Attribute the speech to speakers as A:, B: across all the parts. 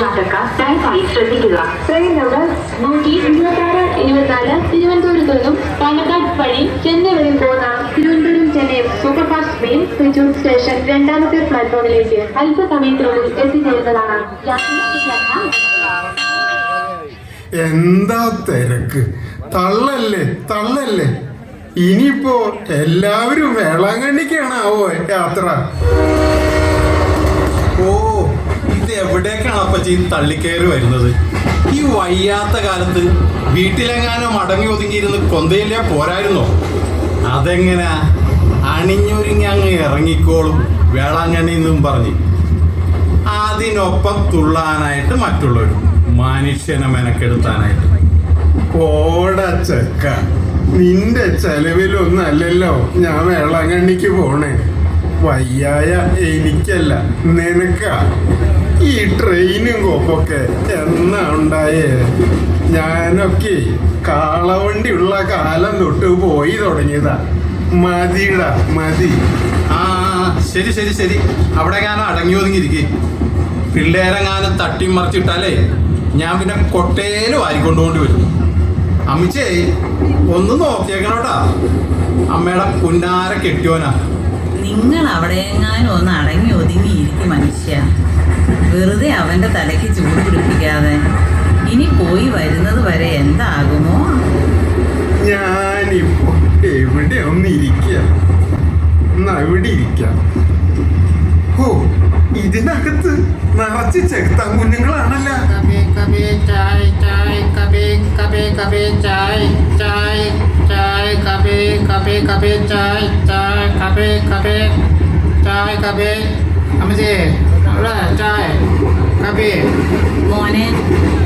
A: യാത്രക്കാർ ദയവായി ശ്രദ്ധിക്കുക. ട്രെയിൻ നമ്പർ നൂറ്റി ഇരുപത്താറ് ഇരുപത്തിനാല് തിരുവനന്തപുരത്ത് നിന്നും പാലക്കാട് വഴി ചെന്നൈ വരെ പോകുന്ന Thiruvananthapuram Chennai superfast train Thrissur station രണ്ടാമത്തെ പ്ലാറ്റ്ഫോമിലേക്ക് അല്പസമയത്തിനുള്ളിൽ എത്തിച്ചേരുന്നതാണ്.
B: എന്താ തിരക്ക്? തള്ളല്ലേ തള്ളല്ലേ? ഇനിയിപ്പോ എല്ലാവരും വേളാങ്കണ്ണിക്കാണാവോ യാത്ര?
C: ഓ ഇത് എവിടേക്കാണ് അപ്പച്ചി തള്ളിക്കയറി വരുന്നത്. ഈ വയ്യാത്ത കാലത്ത് വീട്ടിലെങ്ങാനും അടങ്ങി ഒതുങ്ങിയിരുന്ന് കൊന്തയില്ല പോരായിരുന്നോ? അതെങ്ങനാ? അണിഞ്ഞൊരുങ്ങി അങ്ങ് ഇറങ്ങിക്കോളും വേളാങ്കണ്ണി എന്നും പറഞ്ഞ്. അതിനൊപ്പം തുള്ളാനായിട്ട് മറ്റുള്ളവർ മനുഷ്യനെ മെനക്കെടുത്താനായിട്ട്.
B: ഓട ചെക്ക നിന്റെ ചെലവിലൊന്നും അല്ലല്ലോ ഞാൻ വേളാങ്കണ്ണിക്ക് പോണേ. വയ്യായ എനിക്കല്ല നിനക്കാ. ഈ ട്രെയിനും കോപ്പൊക്കെ. എന്നാ ഉണ്ടായേ? ഞാനൊക്കെ കാളവണ്ടി ഉള്ള കാലം തൊട്ട് പോയി തുടങ്ങിയതാ. മതിടാ മതി.
C: ആ ശരി ശരി ശരി. അവിടെ ഞാൻ അടങ്ങി ഒതുങ്ങിയിരിക്കെ. പിള്ളേരെങ്ങാനും തട്ടി മറിച്ചിട്ടാലേ ഞാൻ പിന്നെ കൊട്ടേൽ വാരിക്കൊണ്ടുകൊണ്ട് വരും. അമ്മിച്ചേ ഒന്ന് നോക്കിയേക്കണോട്ടാ അമ്മയുടെ പുന്നാര കെട്ടിയോനാ.
D: നിങ്ങൾ അവിടെയെങ്ങാനും ഒന്ന് അടങ്ങി ഒതുങ്ങിയിരിക്കും മനുഷ്യ. വെറുതെ അവന്റെ തലയ്ക്ക് ചൂട് പിടിപ്പിക്കാതെ. ഇനി പോയി വരുന്നത് വരെ എന്താകുമോ?
B: ഞാനിപ്പോ എവിടെ ഒന്ന് ഇരിക്കുക ഇരിക്കാം. ഓ ഇതിനകത്ത് നിറച്ച് ചെകുത്താൻ കുഞ്ഞുങ്ങളാണല്ല.
E: കബേ കബേ ചായ് ചായ് കബേ കബേ കബേ ചായ് ചായ്. চাই কাপে কাপে কাপে চাই চাই কাপে কাপে চাই কাপে আমি যে അവിടെ ചായ
D: കാപ്പി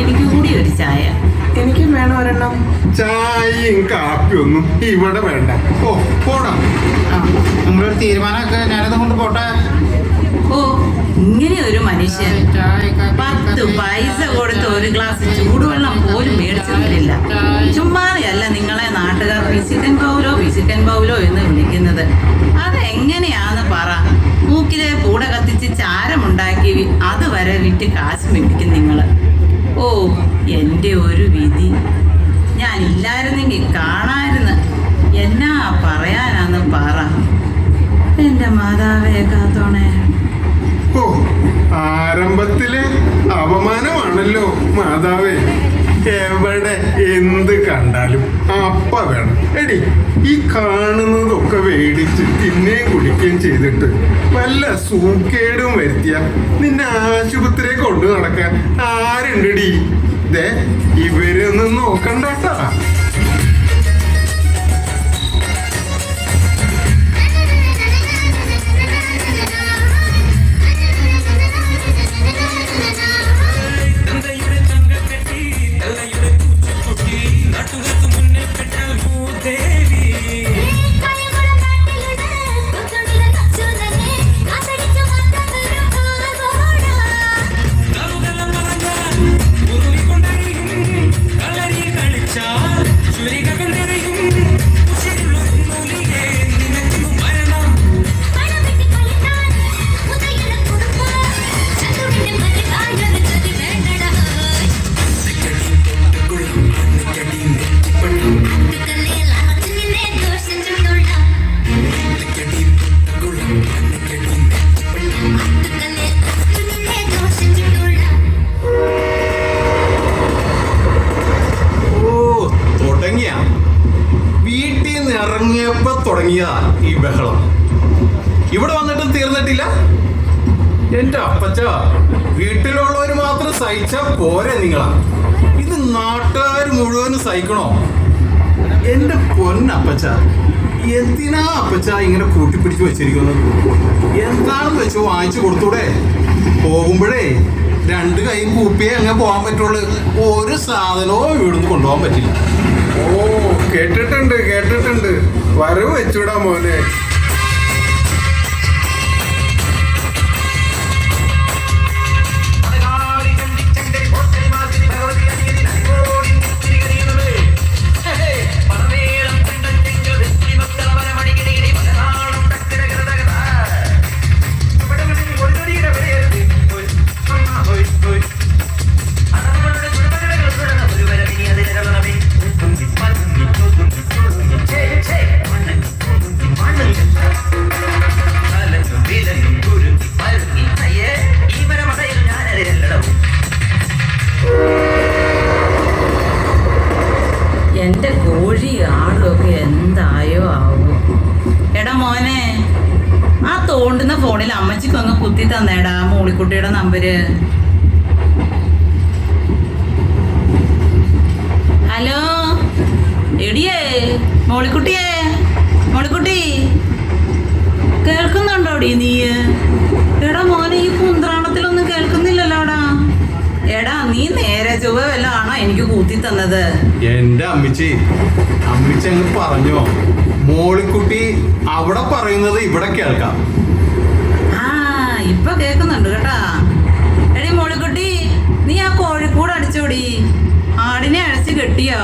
D: എനിക്ക് കൂടി ഒരു ചായ.
E: എനിക്കും വേണം ഒരെണ്ണം.
B: ചായയും കാപ്പിയൊന്നും ഇവിടെ വേണ്ട. ഓ പോടാ.
E: നമ്മളൊരു തീരുമാനമൊക്കെ ഞാനത് കൊണ്ട് പോട്ടെ.
D: ഓ ഇങ്ങനെ ഒരു മനുഷ്യൻ പത്ത് പൈസ കൊടുത്ത് ഒരു ഗ്ലാസ് ചൂടുവെള്ളം പോലും മേടിച്ചു തരില്ല ചുമ്മാതെയല്ല നിങ്ങളെ നാട്ടുകാർ വിസിക്കൻ പൗലോ വിസിക്കൻ പൗലോ എന്ന് വിളിക്കുന്നത്. അതെങ്ങനെയാന്ന് പറ. മൂക്കിലെ പൂട കത്തിച്ച് ചാരമുണ്ടാക്കി അതുവരെ വിറ്റ് കാശ് മേടിക്കും നിങ്ങൾ ഓ എന്റെ ഒരു വിധി. ഞാൻ ഇല്ലായിരുന്നെങ്കിൽ കാണായിരുന്നു. എന്നാ പറയാനാന്ന് പറ. എന്റെ മാതാവേ കാത്തോണേ.
B: ഓ ആരംഭത്തിലെ അപമാനമാണല്ലോ മാതാവേ. എവിടെ എന്ത് കണ്ടാലും അപ്പ വേണം. എടി ഈ കാണുന്നതൊക്കെ വേടിച്ച് പിന്നെയും കുടിക്കുകയും ചെയ്തിട്ട് വല്ല സൂക്കേടും വരുത്തിയ നിന്നെ ആശുപത്രിയെ കൊണ്ടു നടക്കാൻ ആരുണ്ടടി? ദേ ഇവരൊന്നും നോക്കണ്ടാട്ടാ
C: എന്റെ പൊന്നപ്പച്ച എന്തിനാ അപ്പച്ച ഇങ്ങനെ കൂട്ടിപ്പിടിച്ച് വെച്ചിരിക്കുന്നത്? എന്താണെന്ന് വെച്ചോ വാങ്ങിച്ചു കൊടുത്തൂടെ? പോകുമ്പോഴേ രണ്ട് കൈ കൂപ്പിയേ അങ്ങനെ പോകാൻ പറ്റുള്ളൂ. ഒരു സാധനവും ഇവിടുന്ന് കൊണ്ടുപോകാൻ പറ്റില്ല.
B: ഓ കേട്ടിട്ടുണ്ട് കേട്ടിട്ടുണ്ട്. വരവ് വെച്ചുവിടാ മോനെ.
D: തന്നേടാ മോളിക്കുട്ടിയുടെ നമ്പര്. ഹലോ? എടിയേ മോളിക്കുട്ടിയേ മോളിക്കുട്ടി. കേൾക്കുന്നുണ്ടോടി നീ? എടാ മോനെ ഈ കുന്ത്രാണത്തിലൊന്നും കേൾക്കുന്നില്ലല്ലോടാ. എടാ നീ നേരെ ചൊവ്വ വല്ലതാണോ എനിക്ക് കൂത്തി തന്നത്?
C: എന്റെ അമ്മിച്ചി അമ്മിച്ചി അങ്ങ് പറഞ്ഞോ. മോളിക്കുട്ടി അവിടെ പറയുന്നത് ഇവിടെ കേൾക്കാം.
D: ഇപ്പൊ കേക്കുന്നുണ്ട് കേട്ടാ. എടി മോളിക്കുട്ടി നീ ആ കോഴിക്കൂട് അടിച്ചോടി. ആടിനെ അടിച്ച് കെട്ടിയോ?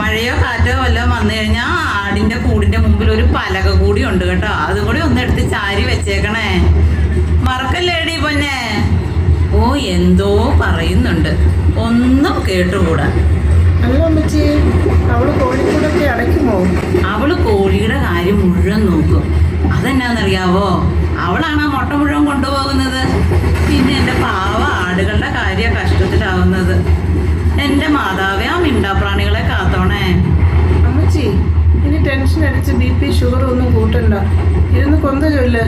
D: മഴയോ കാറ്റോ വല്ലതും വന്നു കഴിഞ്ഞാൽ ആടിന്റെ കൂടിന്റെ മുമ്പിൽ ഒരു പലക കൂടി ഉണ്ട് കേട്ടോ. അതും കൂടി ഒന്ന് എടുത്ത് ചാരി വെച്ചേക്കണേ. മറക്കല്ലേടി പൊന്നെ? ഓ എന്തോ പറയുന്നുണ്ട്. ഒന്നും കേട്ടുകൂടാ. അവൾ കോഴിയുടെ കാര്യം മുഴുവൻ നോക്കും. അതെന്നാന്നറിയാവോ? അവളാണ് ആ മുട്ട മുഴുവൻ കൊണ്ടുപോകുന്നത്. പിന്നെ എന്റെ പാവ ആടുകളുടെ കാര്യ കഷ്ടത്തിലാവുന്നത്. എന്റെ മാതാവേ ആ മിണ്ടാപ്രാണികളെ കാത്തോണേ.
F: അമ്മച്ചി ഇനി ടെൻഷൻ അടിച്ച് ബി പി ഷുഗർ ഒന്നും കൂട്ടണ്ട. ഇരുന്ന് കൊന്ത ചൊല്ല്.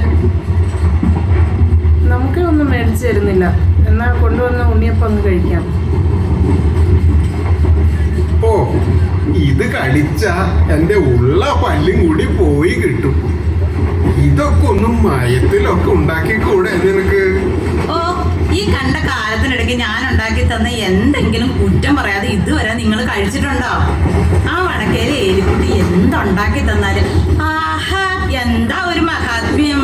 F: നമുക്കേ ഒന്നും മേടിച്ചു തരുന്നില്ല. എന്നാൽ കൊണ്ടുവന്ന ഉണ്ണിയപ്പം അങ്ങ് കഴിക്കാം.
B: ഓ ഇത് കടിച്ച എന്റെ ഉള്ള പല്ലും കൂടി പോയി കിട്ടും. ഇതൊക്കെ ഒന്നും മയത്തിലൊക്കെ ഉണ്ടാക്കിക്കൂടെ നിനക്ക്?
D: ഓ ഈ കണ്ട കാലത്തിനിടയ്ക്ക് ഞാൻ ഉണ്ടാക്കി തന്ന എന്തെങ്കിലും കുറ്റം പറയാതെ ഇതുവരെ നിങ്ങൾ കഴിച്ചിട്ടുണ്ടോ? ആ വടക്കേലെ ഏലിക്കുട്ടി എന്തുണ്ടാക്കി തന്നാലും ആഹാ എന്താ ഒരു മഹാത്മ്യം?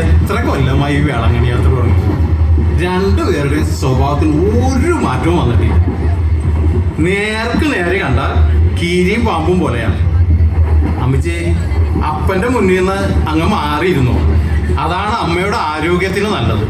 C: എത്ര കൊല്ലമായി ഈ വേളാങ്കണ്ണി യാത്ര തുടങ്ങി. രണ്ടുപേരുടെയും സ്വഭാവത്തിൽ ഒരു മാറ്റവും വന്നിട്ടില്ല. നേർക്ക് നേരെ കണ്ടാൽ കീരിയും പാമ്പും പോലെയാണ്. അമ്മച്ചേ അപ്പന്റെ മുന്നിൽ നിന്ന് അങ്ങ് മാറിയിരുന്നു. അതാണ് അമ്മയുടെ ആരോഗ്യത്തിന് നല്ലത്.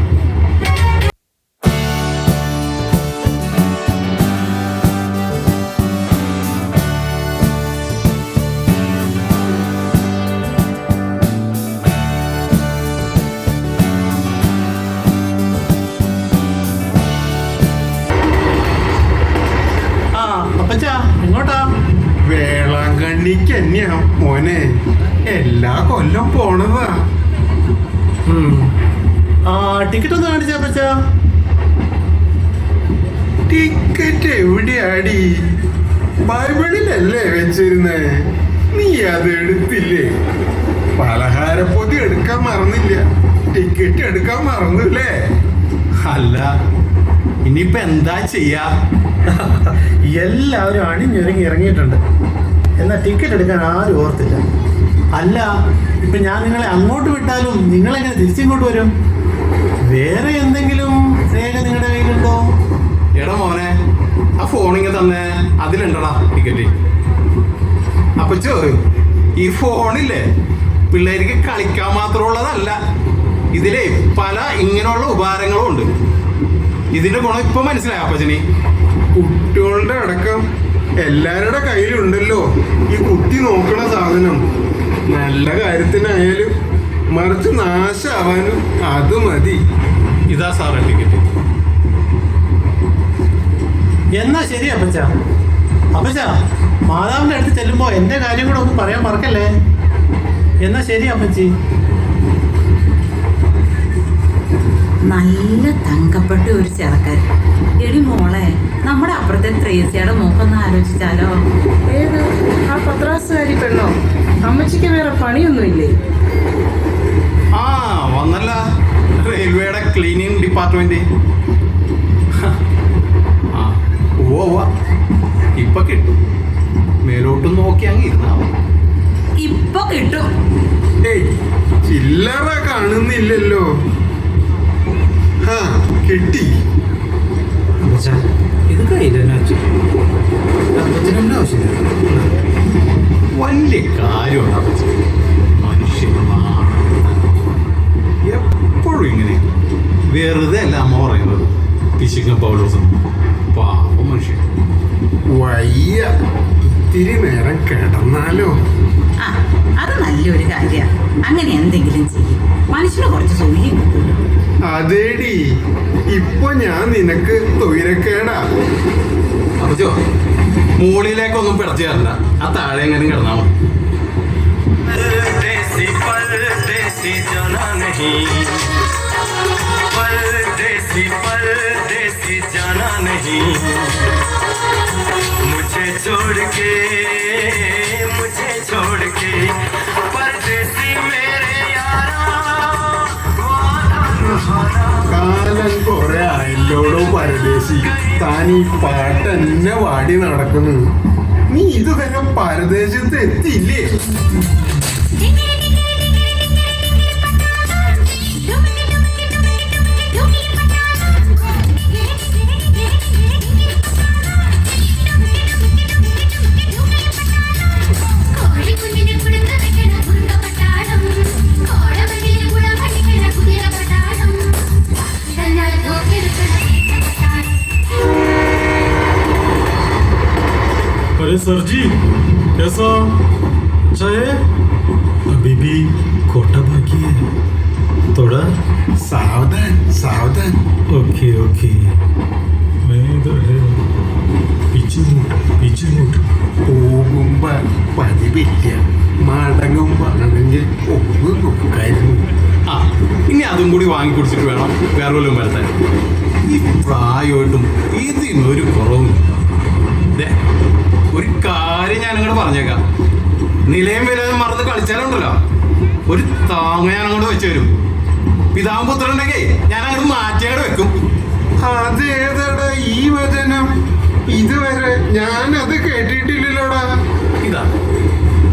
C: ആ അപ്പച്ചാ എങ്ങോട്ടാ?
B: വേളാങ്കണ്ണിക്ക് തന്നെയാ മോനെ. എല്ലാ കൊല്ലം പോണതാ.
C: ആ ടിക്കറ്റ് ഒന്ന് കാണിച്ചാ പച്ച
B: ടിക്കറ്റ് എവിടെയാടി? ബൈബിളിലല്ലേ വെച്ചിരുന്നേ? നീ അത് എടുത്തില്ലേ? പലഹാരപ്പൊതി എടുക്കാൻ മറന്നില്ല. ടിക്കറ്റ് എടുക്കാൻ മറന്നില്ലേ?
C: അല്ല ഇനിയിപ്പോ എന്താ ചെയ്യാ?
G: എല്ലാവരും അണിഞ്ഞൊരുങ്ങി ഇറങ്ങിയിട്ടുണ്ട്. എന്നാ ടിക്കറ്റ് എടുക്കാൻ ആരും ഓർത്തില്ല. അല്ല ഇപ്പൊ ഞാൻ നിങ്ങളെ അങ്ങോട്ട് വിട്ടാലും നിങ്ങളെങ്ങനെ തിരിച്ചിങ്ങോട്ട് വരും? വേറെ എന്തെങ്കിലും രേഖ നിങ്ങളുടെ കയ്യിലുണ്ടോ?
C: എടാ മോനെ ആ ഫോണിങ് തന്നെ. അതിലുണ്ടടാ ടിക്കറ്റ് അപ്പൊ അപ്പച്ചോ ഈ ഫോണില്ലേ പിള്ളേർക്ക് കളിക്കാൻ മാത്രമുള്ളതല്ല ഇതിലെ പല ഇങ്ങനെയുള്ള ഉപകാരങ്ങളും ഉണ്ട്. ഇതിന്റെ ഗുണം ഇപ്പൊ മനസ്സിലായ അപ്പച്ചനി?
B: കുട്ടികളുടെ അടക്കം എല്ലാവരുടെ കയ്യിലുണ്ടല്ലോ ഈ കുട്ടി നോക്കണ സാധനം. നല്ല കാര്യത്തിനായാലും മറിച്ച് നാശാവാനും അത് മതി.
C: ഇതാ സാറേ ടിക്കറ്റ്
G: എന്നാ ശരി അപ്പച്ച. അപ്പച്ച മാതാവിന്റെ അടുത്ത് ചെല്ലുമ്പോ എന്റെ കാര്യം കൂടെ ഒന്നും പറയാൻ മറക്കല്ലേ? എന്നാ ശരി അപ്പച്ചി.
D: നല്ല തങ്കപ്പെട്ട ഒരു ചെറുക്കൻ. എടി മോളെ നമ്മുടെ അപ്പുറത്തെ ത്രേസ്യയുടെ ഒന്ന് ആലോചിച്ചാലോ?
F: ഏത്? ആ പത്രാസുകാരി പെണ്ണോ? അമ്മച്ചിക്ക് വേറെ പണിയൊന്നുമില്ലേ?
C: ആ വന്നല്ല. റെയിൽവേയുടെ ക്ലീനിങ് ഡിപ്പാർട്ട്മെന്റ്. ആ ഓ ഇപ്പൊ കിട്ടും. മേലോട്ട് നോക്കി അങ്ങ് ഇരുന്നാ.
D: ഇപ്പൊ കിട്ടും.
B: ഏയ് ചില്ലറ കാണുന്നില്ലല്ലോ. കിട്ടി.
G: ഇത് കയ്യിൽ തന്നെ ആവശ്യമില്ല?
C: വലിയ കാര്യമാണ്. മനുഷ്യനാണ് എപ്പോഴും ഇങ്ങനെ. വെറുതെ അല്ല അമ്മ പറയുന്നത്. പിശുക്ക പൗലോസം പാവം മനുഷ്യൻ.
B: വയ്യ. ഇത്തിരി നേരം കിടന്നാലോ?
D: ആ അത് നല്ലൊരു കാര്യമാണ് അങ്ങനെ എന്തെങ്കിലും ചെയ്യും. മനുഷ്യന് കുറച്ച് സൗകര്യം കിട്ടുമല്ലോ
B: അതേടി. ഇപ്പൊ ഞാൻ നിനക്ക് തൊയിരക്കേടാ
C: അപ്പച്ചോ മുകളിലേക്കൊന്നും പിടച്ചു തരണ്ട ആ താഴെ എങ്ങനെ കിടന്നാ മതി
H: परदेसी परदेसी परदेसी जाना नहीं परदेसी परदेसी जाना नहीं मुझे छोड़ के मुझे छोड़ के परदेसी मेरे यारा वादा निभाना
B: കാലം കുറെ ആയല്ലോടോ പരദേശി താൻ ഈ പാട്ടെന്നെ വാടി നടക്കുന്നു. നീ ഇതുവരെ പരദേശത്ത് എത്തിയില്ലേ?
G: सर जी कैसा चाय अभी भी कोटा बाकी है थोड़ा
B: സാവധാൻ സാവധാൻ
G: ओके ओके मैं इधर है पीछे मुड़ पीछे मुड़
B: പോകുമ്പോ പതിവില്ല മടങ്ങുമ്പോ ആണെങ്കിൽ ഒന്ന് നോക്കായിരുന്നു
C: ആ ഇനി അതും കൂടി വാങ്ങി കുടിച്ചിട്ട് വേണം വേറെ വല്ലതും വരുത്താൻ ഈ പ്രായമായിട്ടും ഇതിനൊരു കുറവും ദേ, ഒരു കാര്യം ഞാൻ അങ്ങോട്ട് പറഞ്ഞേക്കാം. നിലയും വിലയും മറന്ന് കളിച്ചാലുണ്ടല്ലോ. ഒരു താങ്ങ ഞാൻ അങ്ങോട്ട് വെച്ചു തരും. പിതാവും പുത്രനുണ്ടെങ്കിൽ ഞാൻ അങ്ങോട്ട് മാറ്റിയാട് വെക്കും.
B: അതേതടാ ഈ വചനം? ഇതുവരെ ഞാൻ അത് കേട്ടിട്ടില്ലല്ലോടാ.
C: ഇതാ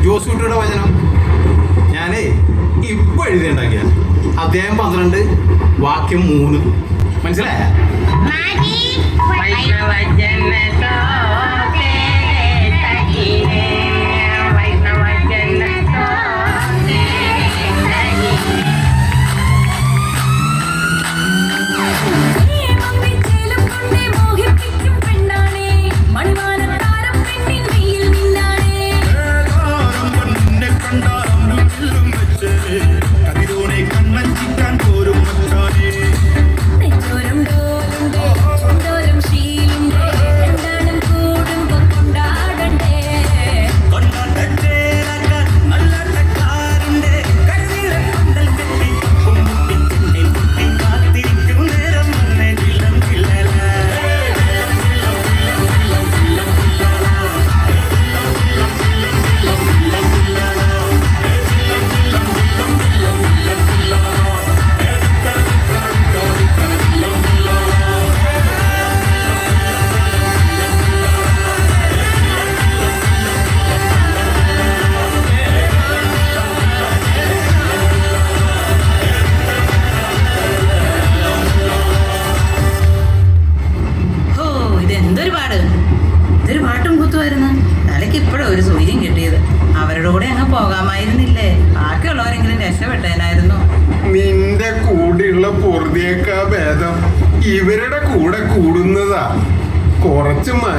C: ജോസൂട്ടിയുടെ വചനം. ഞാനേ ഇപ്പൊ എഴുതിയുണ്ടാക്കിയ അദ്ദേഹം പന്ത്രണ്ട് വാക്യം മൂന്ന്. മനസ്സിലായ?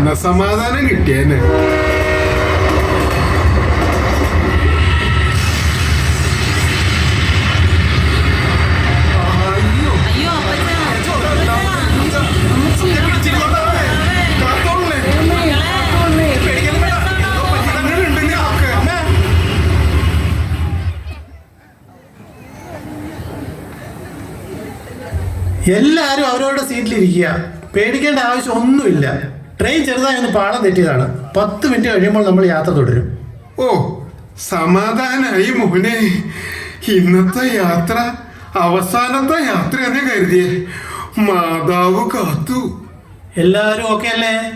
B: മനസമാധാനം കിട്ടിയെന്നെ.
G: എല്ലാവരും അവരവരുടെ സീറ്റിലിരിക്കുക പേടിക്കേണ്ട ആവശ്യം ഒന്നുമില്ല ട്രെയിൻ ചെറുതായി ഒന്ന് പാളം തെറ്റിയതാണ്. പത്ത് മിനിറ്റ് കഴിയുമ്പോൾ നമ്മൾ യാത്ര തുടരും.
B: ഓ സമാധാനായി മോനെ. ഇന്നത്തെ യാത്ര അവസാനത്തെ യാത്രയെന്ന് കരുതിയേ. മാതാവ് കാത്തു.
G: എല്ലാവരും ഓക്കെ അല്ലേ?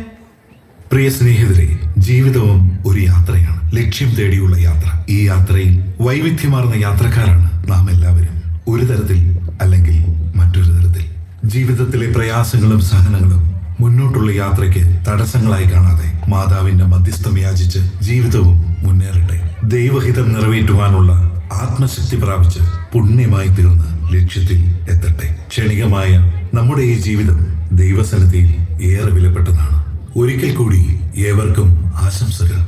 I: പ്രിയ സ്നേഹിതരെ ജീവിതവും ഒരു യാത്രയാണ്. ലക്ഷ്യം തേടിയുള്ള യാത്ര. ഈ യാത്രയിൽ വൈവിധ്യമാർന്ന യാത്രക്കാരാണ് നാം എല്ലാവരും. ഒരു തരത്തിൽ അല്ലെങ്കിൽ മറ്റൊരു തരത്തിൽ. ജീവിതത്തിലെ പ്രയാസങ്ങളും സഹനങ്ങളും മുന്നോട്ടുള്ള യാത്രയ്ക്ക് തടസ്സങ്ങളായി കാണാതെ മാതാവിന്റെ മധ്യസ്ഥം യാചിച്ച് ജീവിതവും മുന്നേറട്ടെ. ദൈവഹിതം നിറവേറ്റുവാനുള്ള ആത്മശക്തി പ്രാപിച്ച് പുണ്യമായി തീർന്ന് ലക്ഷ്യത്തിൽ എത്തട്ടെ. ക്ഷണികമായ നമ്മുടെ ഈ ജീവിതം ദൈവസന്നിധിയിൽ ഏറെ വിലപ്പെട്ടതാണ്. ഒരിക്കൽ കൂടി ഏവർക്കും ആശംസകൾ.